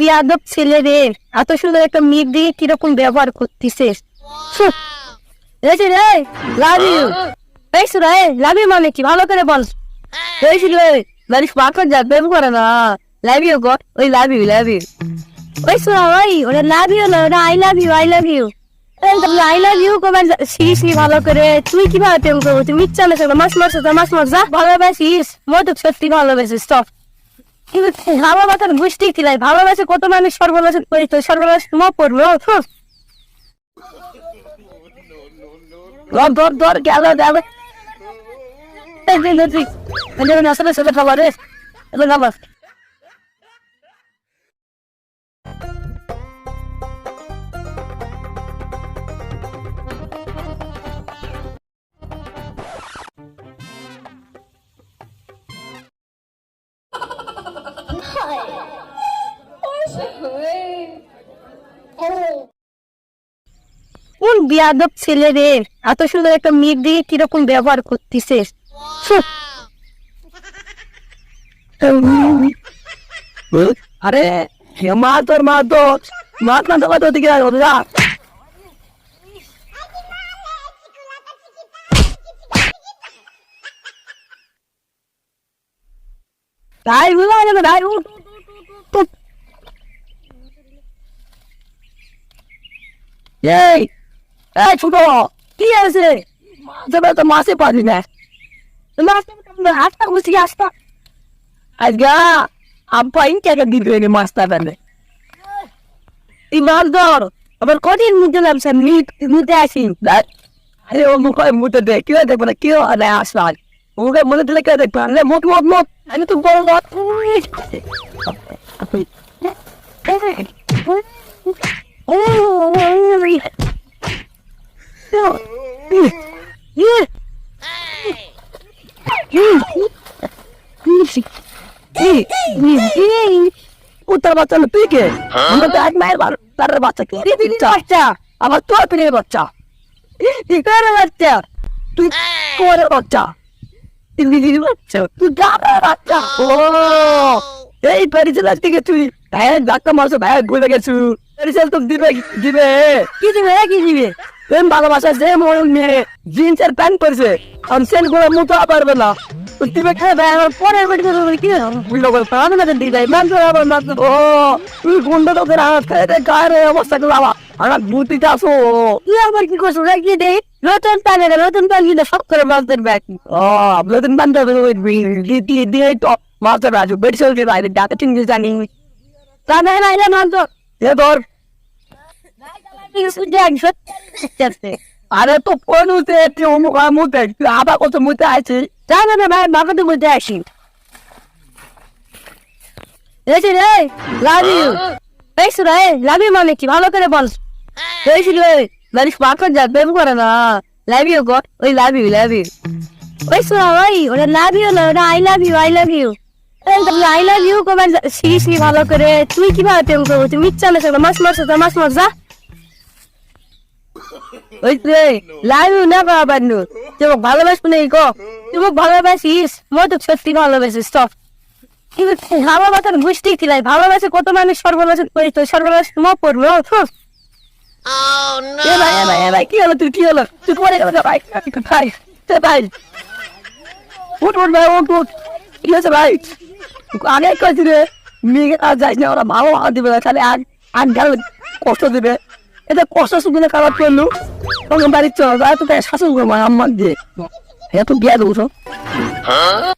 বিয়াদব ছেলে রে এত সুন্দর একটা মেয়ে দিয়ে কীরকম ব্যবহার রে লাভ ইউ এই লাভ ইউ মানে কি? ভালো করে বল। এই যা করে না। লাভ ইউ গড ওই লাভ ইউ লাভ ইউ ওই সুরা, ওই লাভ ইউ না I love you I love you I love you কবার শিস ভালো করে। তুই কীভাবে প্রেম করব? তুমি ইচ্ছা না মাস মাস মাস মাস যা। ভালোবাসিস? মতো সত্যি ভালোবাসিস স্টপ ভালোবাসার গোষ্ঠী ছিল ভালোবাসে কত মানুষ সর্বনাশ করিত সর্বনাশ ম পড়ল ধর ধর গেল গেল আসলে সেটা খাবার রে খাবার বিয়াদব ছেলে রে এত সুন্দর একটা মেয়ে দিয়ে কীরকম ব্যবহার করতিছে আরে তোর মা তো দিকে তাই উঠ। এই এই ছোট কি আছে মাঝে তো মাসে পারি না হাতটা ঘুষি আসতা আজগা আব্বা ইনকে দিবে নি মাস্টার বেলে এই মাছ ধর আবার কদিন মুখে নামছে মিট মুখে আসি আরে ও মুখ মুখে দে কি দেখব না কি হয় আসলাম মুখে মনে দিলে কে দেখব আরে মুখ মুখ মুখ আমি তো বড় লোক উত্তর বাচ্চা না তুই কে? আমরা তো এক মায়ের তার বাচ্চা কে? বাচ্চা। আবার তোর পিনের বাচ্চা। তোর বাচ্চা। তুই তোর বাচ্চা? তুই বাচ্চা। তুই দাদার বাচ্চা। ও এই পরিচালক থেকে তুই ভাইয়ের ডাক্তার মাসে ভাইয়ের ভুলে গেছু। পরিচালক তো দিবে দিবে। কি দিবে কি দিবে? প্রেম ভালোবাসা যে মরণ মেয়ে জিন্সের প্যান্ট পরেছে। আর সেন করে মুখা পারবে না। তো দিবে খেয়ে দেয় আমার পরে বেটে দেবে কি বুঝলো করে প্রাণ মেটে দিয়ে দেয় মান করে আবার মাত্র ও তুই গুন্ডা তোদের হাত খেয়ে দে গায়ের অবস্থা করে আবার আমার বুদ্ধিতে আসো তুই আবার কি করছ রাখি দে নতুন প্যানে নতুন প্যান কিনে সব করে মাছ ধরবে এখন ও আপনাদের বান্ধব দিয়ে দিয়ে দিয়ে তো মারতে রাজু বেটে চলছে বাইরে ডাকে ঠিক জানি তা না না মাছ ধর এ ধর। আরে তো ফোন উঠে তুই অমুক মুতে তুই আবার কত মুতে আছিস তা না ভাই মাকে মধ্যে আসি। এই রে লাভ ইউ এই সুরা এই লাভ ইউ মানে কি? ভালো করে বল। এই ছিল মানে পাকড় যা প্রেম করে না। লাভ ইউ গড ওই লাভ ইউ লাভ ইউ ওই সুরা ওই, ওটা লাভ ইউ না, ওটা I love you I love you I love you কবার শিস ভালো করে। তুই কীভাবে প্রেম করব? তুমি ইচ্ছা না মাস মাস মাস মাস যা। ওই ইউ না ভালোবাসবো না গো ভালোবাসিস, মই তো সত্যি ভালোবাসিস কিলাই ভালোবাসে কত মানুষ সর্বনাশ সর্বনাশ এ ভাই এ ভাই কি হলো তুই কি হলো? তুই ভাই ভাই ভাই। উঠ উঠ, ভাই, উঠ উঠ। কি হয়েছে, ভাই? আগে কয়েছি রে, মেয়েকে আর যাইস না, ওরা ভালো দিবে তাহলে আর আর কষ্ট দিবে। এটা কষ্ট সুবিধা খারাপ করলু তখন বাড়ির চল তো শাসন করব, আমার দিয়ে। এত বিয়া দেবো